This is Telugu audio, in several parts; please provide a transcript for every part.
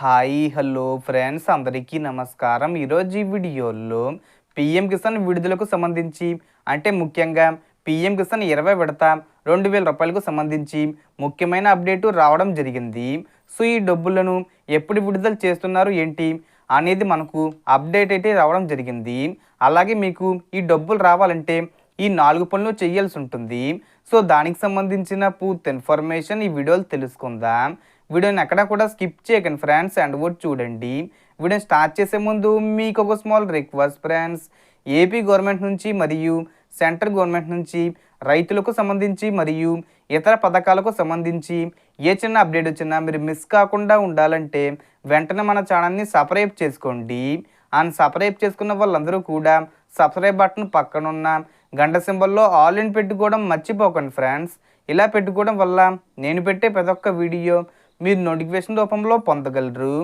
Hi hello friends. అందరికీ నమస్కారం. ఈరోజు ఈ వీడియోలో పిఎం కిసాన్ విడుదలకు సంబంధించి అంటే ముఖ్యంగా పిఎం కిసాన్ ఇరవై విడత రెండు వేల రూపాయలకు సంబంధించి ముఖ్యమైన అప్డేటు రావడం జరిగింది. సో ఈ డబ్బులను ఎప్పుడు విడుదల చేస్తున్నారు ఏంటి అనేది మనకు అప్డేట్ అయితే రావడం జరిగింది. అలాగే మీకు ఈ డబ్బులు రావాలంటే ఈ నాలుగు పనులు చేయాల్సి ఉంటుంది. సో దానికి సంబంధించిన పూర్తి ఇన్ఫర్మేషన్ ఈ వీడియోలు తెలుసుకుందాం. వీడియోని ఎక్కడ కూడా స్కిప్ చేయకండి ఫ్రెండ్స్. అండ్ కూడా చూడండి. వీడియోని స్టార్ట్ చేసే ముందు మీకు ఒక small request friends. AP government నుంచి మరియు సెంట్రల్ గవర్నమెంట్ నుంచి రైతులకు సంబంధించి మరియు ఇతర పథకాలకు సంబంధించి ఏ చిన్న అప్డేట్ వచ్చినా మీరు మిస్ కాకుండా ఉండాలంటే వెంటనే మన ఛానల్ని సబ్స్క్రైబ్ చేసుకోండి. అండ్ సబ్స్క్రైబ్ చేసుకున్న వాళ్ళందరూ కూడా సబ్స్క్రైబ్ బటన్ పక్కనున్న గంట సింబల్లో ఆల్ ఇన్ పెట్టుకోవడం మర్చిపోకండి ఫ్రెండ్స్. ఇలా పెట్టుకోవడం వల్ల నేను పెట్టే ప్రతి ఒక్క వీడియో మీరు నోటిఫికేషన్ రూపంలో పొందగలరు.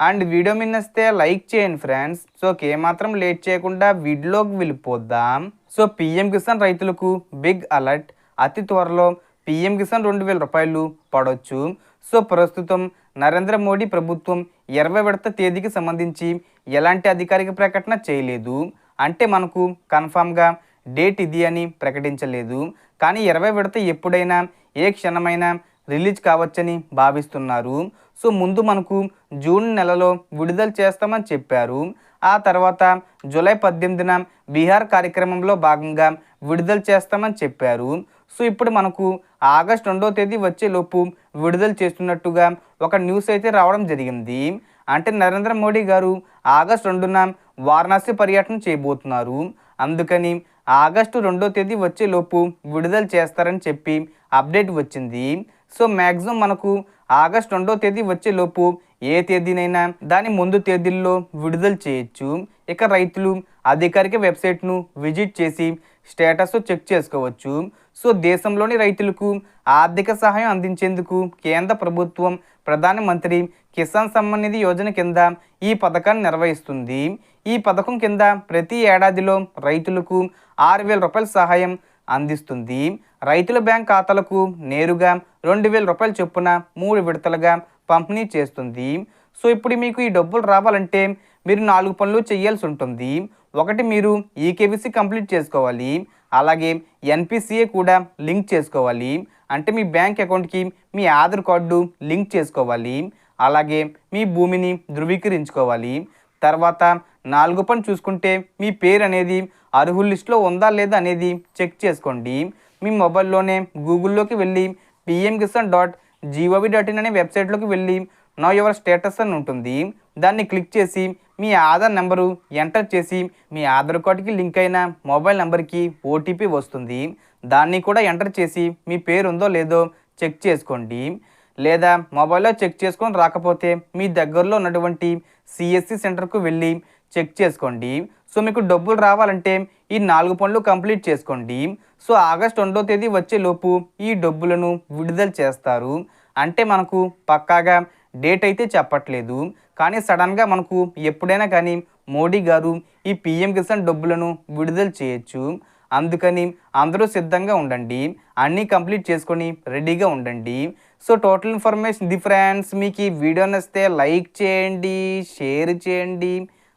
అండ్ వీడియో మిన్నస్తే లైక్ చేయండి ఫ్రెండ్స్. సో ఏమాత్రం లేట్ చేయకుండా వీడియోకి వెళ్ళిపోద్దాం సో పిఎం కిసాన్ రైతులకు బిగ్ అలర్ట్. అతి త్వరలో పిఎం కిసాన్ రెండు వేల రూపాయలు పడవచ్చు సో ప్రస్తుతం నరేంద్ర మోడీ ప్రభుత్వం ఇరవై విడత తేదీకి సంబంధించి ఎలాంటి అధికారిక ప్రకటన చేయలేదు. అంటే మనకు కన్ఫామ్గా డేట్ ఇది అని ప్రకటించలేదు. కానీ ఇరవై విడత ఎప్పుడైనా ఏ క్షణమైనా రిలీజ్ కావచ్చని భావిస్తున్నారు. సో ముందు మనకు జూన్ నెలలో విడుదల చేస్తామని చెప్పారు. ఆ తర్వాత జూలై పద్దెనిమిదిన బీహార్ కార్యక్రమంలో భాగంగా విడుదల చేస్తామని చెప్పారు. సో ఇప్పుడు మనకు ఆగస్ట్ రెండో తేదీ వచ్చేలోపు విడుదల చేస్తున్నట్టుగా ఒక న్యూస్ అయితే రావడం జరిగింది. అంటే నరేంద్ర మోడీ గారు ఆగస్ట్ రెండున వారణాసి పర్యటన చేయబోతున్నారు. అందుకని ఆగస్టు రెండో తేదీ వచ్చేలోపు విడుదల చేస్తారని చెప్పి అప్డేట్ వచ్చింది. సో మ్యాక్సిమం మనకు ఆగస్ట్ రెండో తేదీ వచ్చేలోపు ఏ తేదీనైనా దాని ముందు తేదీల్లో విడుదల చేయొచ్చు. ఇక రైతులు అధికారిక వెబ్సైట్ను విజిట్ చేసి స్టేటస్ చెక్ చేసుకోవచ్చు. సో దేశంలోని రైతులకు ఆర్థిక సహాయం అందించేందుకు కేంద్ర ప్రభుత్వం ప్రధానమంత్రి కిసాన్ సమ్మాన్ నిధి యోజన కింద ఈ పథకాన్ని నిర్వహిస్తుంది. ఈ పథకం కింద ప్రతి ఏడాదిలో రైతులకు ఆరు వేల రూపాయల సహాయం అందిస్తుంది. రైతుల బ్యాంక్ ఖాతాలకు నేరుగా రెండు వేల రూపాయల చొప్పున మూడు విడతలుగా పంపిణీ చేస్తుంది. సో ఇప్పుడు మీకు ఈ డబ్బులు రావాలంటే మీరు నాలుగు పనులు చేయాల్సి ఉంటుంది. ఒకటి మీరు ఈకేబీసీ కంప్లీట్ చేసుకోవాలి. అలాగే ఎన్పిసిఏ కూడా లింక్ చేసుకోవాలి. అంటే మీ బ్యాంక్ అకౌంట్కి మీ ఆధార్ కార్డు లింక్ చేసుకోవాలి. అలాగే మీ భూమిని ధృవీకరించుకోవాలి. తర్వాత నాలుగు పని చూసుకుంటే మీ పేరు అనేది అర్హుల లిస్టులో ఉందా లేదా అనేది చెక్ చేసుకోండి. మీ మొబైల్లోనే గూగుల్లోకి వెళ్ళి PM Kisan dot G O V dot in అనే వెబ్సైట్లోకి వెళ్ళి నా యువర్ స్టేటస్ అని ఉంటుంది. దాన్ని క్లిక్ చేసి మీ ఆధార్ నెంబరు ఎంటర్ చేసి మీ ఆధార్ కార్డుకి లింక్ అయిన మొబైల్ నెంబర్కి ఓటీపీ వస్తుంది. దాన్ని కూడా ఎంటర్ చేసి మీ పేరు ఉందో లేదో చెక్ చేసుకోండి. లేదా మొబైల్లో చెక్ చేసుకొని రాకపోతే మీ దగ్గరలో ఉన్నటువంటి సిఎస్సి సెంటర్కు వెళ్ళి చెక్ చేసుకోండి. సో మీకు డబ్బులు రావాలంటే ఈ నాలుగు పనులు కంప్లీట్ చేసుకోండి. సో ఆగస్ట్ రెండో తేదీ వచ్చేలోపు ఈ డబ్బులను విడుదల చేస్తారు. అంటే మనకు పక్కాగా డేట్ అయితే చెప్పట్లేదు. కానీ సడన్గా మనకు ఎప్పుడైనా కానీ మోడీ గారు ఈ పిఎం కిసాన్ డబ్బులను విడుదల చేయొచ్చు. అందుకని అందరూ సిద్ధంగా ఉండండి. అన్నీ కంప్లీట్ చేసుకొని రెడీగా ఉండండి. So total information the friends మీకు ఈ వీడియో నచ్చితే లైక్ చేయండి షేర్ చేయండి.